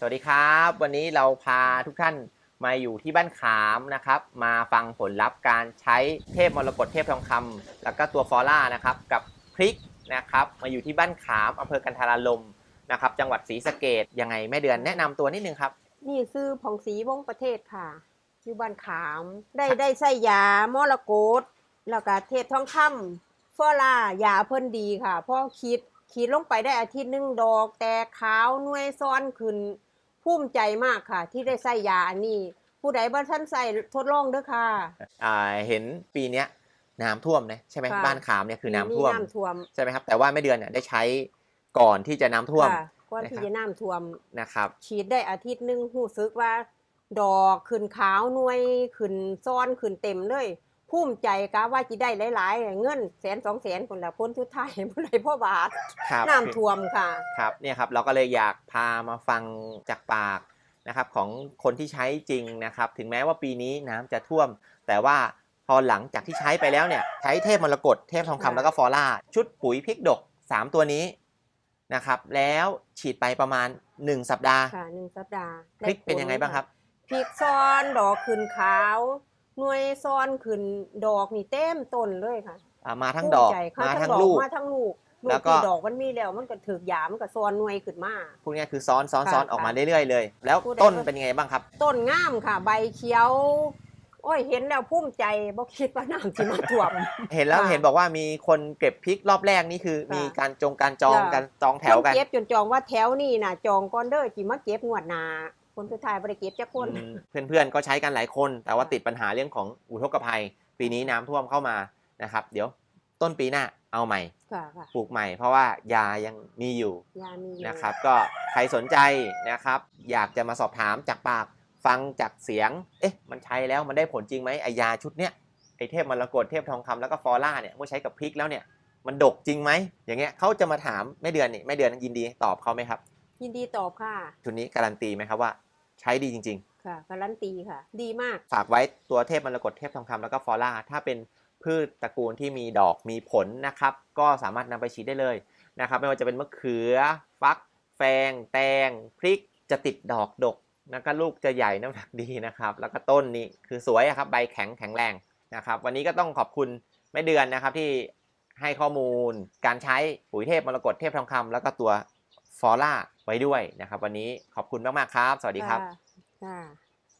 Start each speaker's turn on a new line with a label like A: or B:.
A: สวัสดีครับ วันนี้เราพาทุกท่านมาอยู่ที่บ้านขามนะครับ มาฟังผลลัพธ์การใช้เทพมรกตเทพทองคำแล้วก็ตัวฟอร่านะครับกับพริกนะครับ มาอยู่ที่บ้านขามอำเภอกันทารลมนะครับ จังหวัดศรีสะเกดยังไงแม่เดือนแนะนำตัวนิดนึงครับ
B: นี่ซื้อผ่องศรีวงประเทศค่ะ อยู่บ้านขามได้ได้ใส่ยามรกตแล้วก็เทศทองคำฟอล่ายาเพิ่นดีค่ะพราะคิดคิดลงไปได้อาทิตย์หนึ่งดอก แต่ขาวน่วยซ้อนขึ้น ภูมิใจมากค่ะ ที่ได้ใส่ยาอันนี้ ผู้ใดบ่ท่านใส่ทดลองเด้อค่ะ
A: อ่าเห็นปีเนี้ยน้ำท่วมนะใช่ไหม
B: ค่ะ
A: บ้านขามเนี่ยคือน้ำท่วม
B: น้ำท่วม
A: ใช่ไหมครับแต่ว่าแม่เดือนเนี่ยได้ใช้ก่อนที่จะน้ำท่วม
B: ค่ะก่อนที่
A: นะครับ
B: จะน้ำท่วม
A: นะครับ
B: ฉีดได้อาทิตย์หนึงรู้สึกว่า ดอกขึ้นขาวหน่วยขึ้นซ้อนขึ้นเต็มเลย ภูมิใจกะว่าจะได้หลายๆ เงินแสนสองแสนคนละพ้นทุดท้ายบ่ได้พ่อบาท
A: ครับ
B: น้ำท่วมค่ะ
A: ครับเนี่ยครับเราก็เลยอยากพามาฟังจากปากนะครับของคนที่ใช้จริงนะครับ ถึงแม้ว่าปีนี้น้ำจะท่วม แต่ว่าพอหลังจากที่ใช้ไปแล้วเนี่ยใช้เทพมรกตเทพทองคำ
B: ค่ะ
A: แล้วก็ฟอร่าชุดปุ๋ยพริกดก 3 ตัวนี้นะครับแล้วฉีดไปประมาณ 1 สัปดาห์
B: ค่ะหนึ่งสัปดาห์
A: พริกเป็นยังไงบ้างครับ
B: พริกซ้อนดอกขึ้นขาว หน่วยซ้อนขึ้นดอกนี่เต็มต้นเลยค่ะ
A: อ่ามาทั้งดอก
B: ภูมิใจค่ะ
A: มาทั้ง
B: ดอ
A: ลูก
B: มาทั้งลูก
A: แล้วก็
B: ลูที่ดอกมันมีแล้วมันก็ถือกยามันก็ซ้อนหน่วยขึ้นมา
A: พวกเนี้ยคือซ้อนซ้อน
B: ค่ะ
A: ซ้อนออกมา
B: ค่ะ
A: เรื่อยๆเลย แล้ว
B: พูดได้
A: ต้น
B: ว่า
A: เป็นยังไงบ้างครับ
B: ต้นงามค่ะ ใบเขียว โอ้ยเห็นแล้วภูมิใจบ่คิดว่าน้ำสิมาท่วม
A: เห็นแล้ว
B: ค่ะ
A: เห็นบอกว่ามีคนเก็บพริกรอบแรกนี่คือ
B: ค่ะ
A: มีการจงการจอง
B: ค่ะ
A: กันจองแถวกัน
B: เพิ่เก็บจนจองว่าแถวนี่น่ะจองก่อนเด้อสิมาเก็บงวดหน้า คนสุดท้ายบ่ได้เก็บจักคน
A: อืมเพื่อนๆก็ใช้กันหลายคน แต่ว่า
B: ค่ะ
A: ติดปัญหาเรื่องของอุทกภัย ปีนี้น้ำท่วมเข้ามานะครับ เดี๋ยวต้นปีหน้าเอาใหม่
B: ค่ะค่ะ
A: ปลูกใหม่ เพราะว่ายายังมีอยู่
B: ยามีอยู่
A: นะครับ ก็ใครสนใจนะครับ อยากจะมาสอบถามจากปากฟังจากเสียง เอ๊ะ มันใช้แล้วมันได้ผลจริงไหมไอยาชุดเนี้ยไอเทพมรกตเทพทองคำแล้วก็ฟอร่าเนี่ยเมื่อใช้กับพริกแล้วเนี่ยมันดกจริงไหมอย่างเงี้ยเขาจะมาถามแม่เดือนนี่แม่เดือนยินดีตอบเขาไหมครับ
B: ยินดีตอบค่ะ
A: ชุดนี้การันตีไหมครับว่า ใช้ดีจริง ๆ
B: ค่ะการันตีค่ะ ดีมาก
A: ฝากไว้ตัวเทพมรกตเทพทองคำแล้วก็ฟอร่า ถ้าเป็นพืชตระกูลที่มีดอกมีผลนะครับ ก็สามารถนำไปฉีดได้เลยนะครับ ไม่ว่าจะเป็นมะเขือ ฟัก แฟง แตง พริกจะติดดอกดกแล้วก็ลูกจะใหญ่น้ำหนักดีนะครับ แล้วก็ต้นนี้คือสวยอะครับใบแข็งแข็งแรงนะครับ วันนี้ก็ต้องขอบคุณแม่เดือนนะครับที่ให้ข้อมูลการใช้ปุ๋ยเทพมรกตเทพทองคำแล้วก็ตัว ฟอร่าไว้ด้วยนะครับ วันนี้ขอบคุณมาก ๆ ครับ สวัสดีครับ